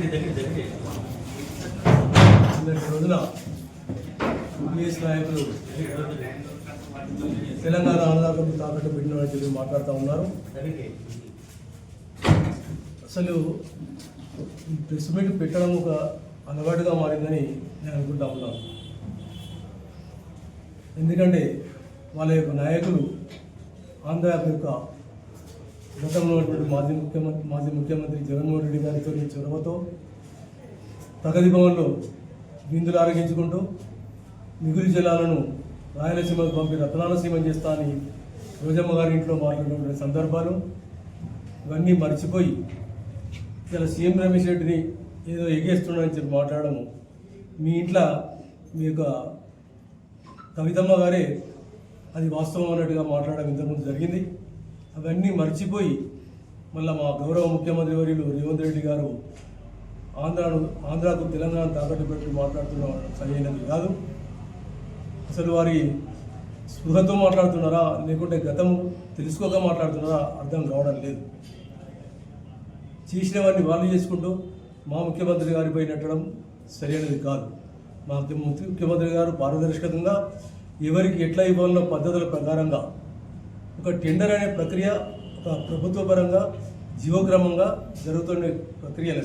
నిన్నటి రోజున యూపీఎస్ నాయకులు తెలంగాణ ఆంధ్రప్రదేశ్ తాకట్టు పెట్టిన చెప్పి మాట్లాడుతూ ఉన్నారు. అసలు ప్రెస్ మీట్ పెట్టడం ఒక అలవాటుగా మారిందని నేను అనుకుంటా ఉన్నాను. ఎందుకంటే వాళ్ళ యొక్క నాయకులు ఆంధ్ర యొక్క గతంలో ఉన్నటువంటి మాజీ ముఖ్యమంత్రి మాజీ ముఖ్యమంత్రి జగన్మోహన్ రెడ్డి గారితో చొరవతో ప్రగతి భవన్లో బిందులు ఆరగించుకుంటూ మిగులు జలాలను రాయలసీమకు పంపి రత్నాల సీమ చేస్తా అని రోజమ్మ గారి ఇంట్లో మాట్లాడినటువంటి సందర్భాలు. ఇవన్నీ మర్చిపోయి ఇలా సీఎం రమేష్ రెడ్డిని ఏదో ఎగేస్తున్నాడని చెప్పి మాట్లాడము మీ ఇంట్లో మీ యొక్క కవితమ్మ గారే అది వాస్తవం అన్నట్టుగా మాట్లాడడం ఇంతకుముందు జరిగింది. అవన్నీ మర్చిపోయి మళ్ళీ మా గౌరవ ముఖ్యమంత్రి వర్యులు రేవంత్ రెడ్డి గారు ఆంధ్రాను ఆంధ్రాకు తెలంగాణ తాకట్టు పెట్టి మాట్లాడుతున్న సరైనది కాదు. అసలు వారి స్పృహతో మాట్లాడుతున్నారా లేకుంటే గతం తెలుసుకోక మాట్లాడుతున్నారా అర్థం కావడం లేదు. చేసినవన్నీ వాళ్ళు చేసుకుంటూ మా ముఖ్యమంత్రి గారిపై నెట్టడం సరైనది కాదు. మా ముఖ్యమంత్రి గారు పారదర్శకంగా ఎవరికి ఎట్లా ఇవ్వాలన్న పద్ధతుల ప్రకారంగా ఒక టెండర్ అనే ప్రక్రియ ఒక ప్రభుత్వ పరంగా జీవక్రమంగా జరుగుతున్న ప్రక్రియలు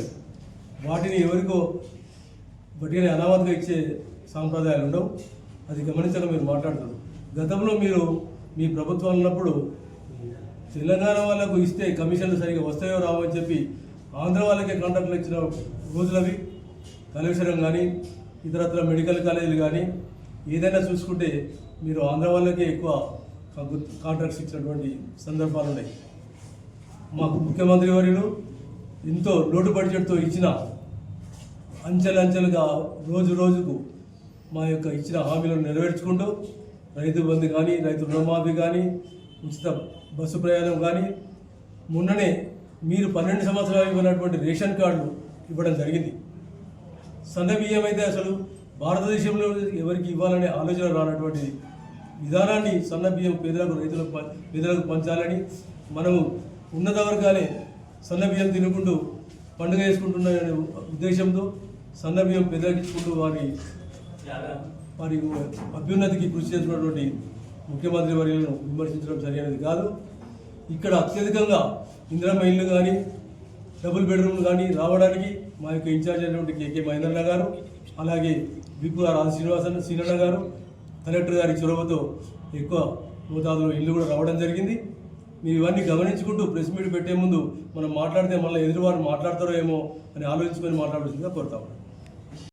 వాటిని ఎవరికో బట్టిని అనామతిగా ఇచ్చే సాంప్రదాయాలు ఉండవు. అది గమనించడం మీరు మాట్లాడతారు. గతంలో మీరు మీ ప్రభుత్వం ఉన్నప్పుడు తెలంగాణ వాళ్ళకు ఇస్తే కమిషన్లు సరిగా వస్తాయో రావో అని చెప్పి ఆంధ్ర వాళ్ళకే కాంట్రాక్ట్లు ఇచ్చిన రోజులవి కాళేశ్వరం కానీ ఇతరత్ర మెడికల్ కాలేజీలు కానీ ఏదైనా చూసుకుంటే మీరు ఆంధ్ర వాళ్ళకే ఎక్కువ కాంట్రాక్ట్స్ ఇచ్చినటువంటి సందర్భాలు ఉన్నాయి. మాకు ముఖ్యమంత్రి వర్యులు ఎంతో లోటు బడ్జెట్తో ఇచ్చిన అంచెలంచెలుగా రోజు రోజుకు మా యొక్క ఇచ్చిన హామీలను నెరవేర్చుకుంటూ రైతు బంధు కానీ రైతు రుణమాఫీ కానీ ఉచిత బస్సు ప్రయాణం కానీ మొన్ననే మీరు పన్నెండు సంవత్సరాలు ఇవ్వనటువంటి రేషన్ కార్డులు ఇవ్వడం జరిగింది. సన్న బియ్యం అయితే అసలు భారతదేశంలో ఎవరికి ఇవ్వాలనే ఆలోచన రానటువంటిది విధానాన్ని సన్న బియ్యం పేదలకు రైతులకు పేదలకు పంచాలని మనము ఉన్నత వర్గాలే సన్న బియ్యం తినుకుంటూ పండుగ చేసుకుంటున్న ఉద్దేశంతో సన్న బియ్యం పెద్దగించుకుంటూ వారి వారి అభ్యున్నతికి కృషి చేస్తున్నటువంటి ముఖ్యమంత్రి వర్యులను విమర్శించడం సరైనది కాదు. ఇక్కడ అత్యధికంగా ఇందిరమ్మ ఇల్లు కానీ డబుల్ బెడ్రూమ్లు కానీ రావడానికి మా యొక్క ఇన్ఛార్జ్ అయినటువంటి కేకే మహేంద్రన్న గారు అలాగే విపు ఆర్ శ్రీనివాసన్ సీనన్న గారు కలెక్టర్ గారి చొరవతో ఎక్కువ మోతాదులో ఇల్లు కూడా రావడం జరిగింది. మీరు ఇవన్నీ గమనించుకుంటూ ప్రెస్ మీట్ పెట్టే ముందు మనం మాట్లాడితే మళ్ళీ ఎదురువారు మాట్లాడతారో ఏమో అని ఆలోచించుకొని మాట్లాడాల్సిందిగా కోరుతాము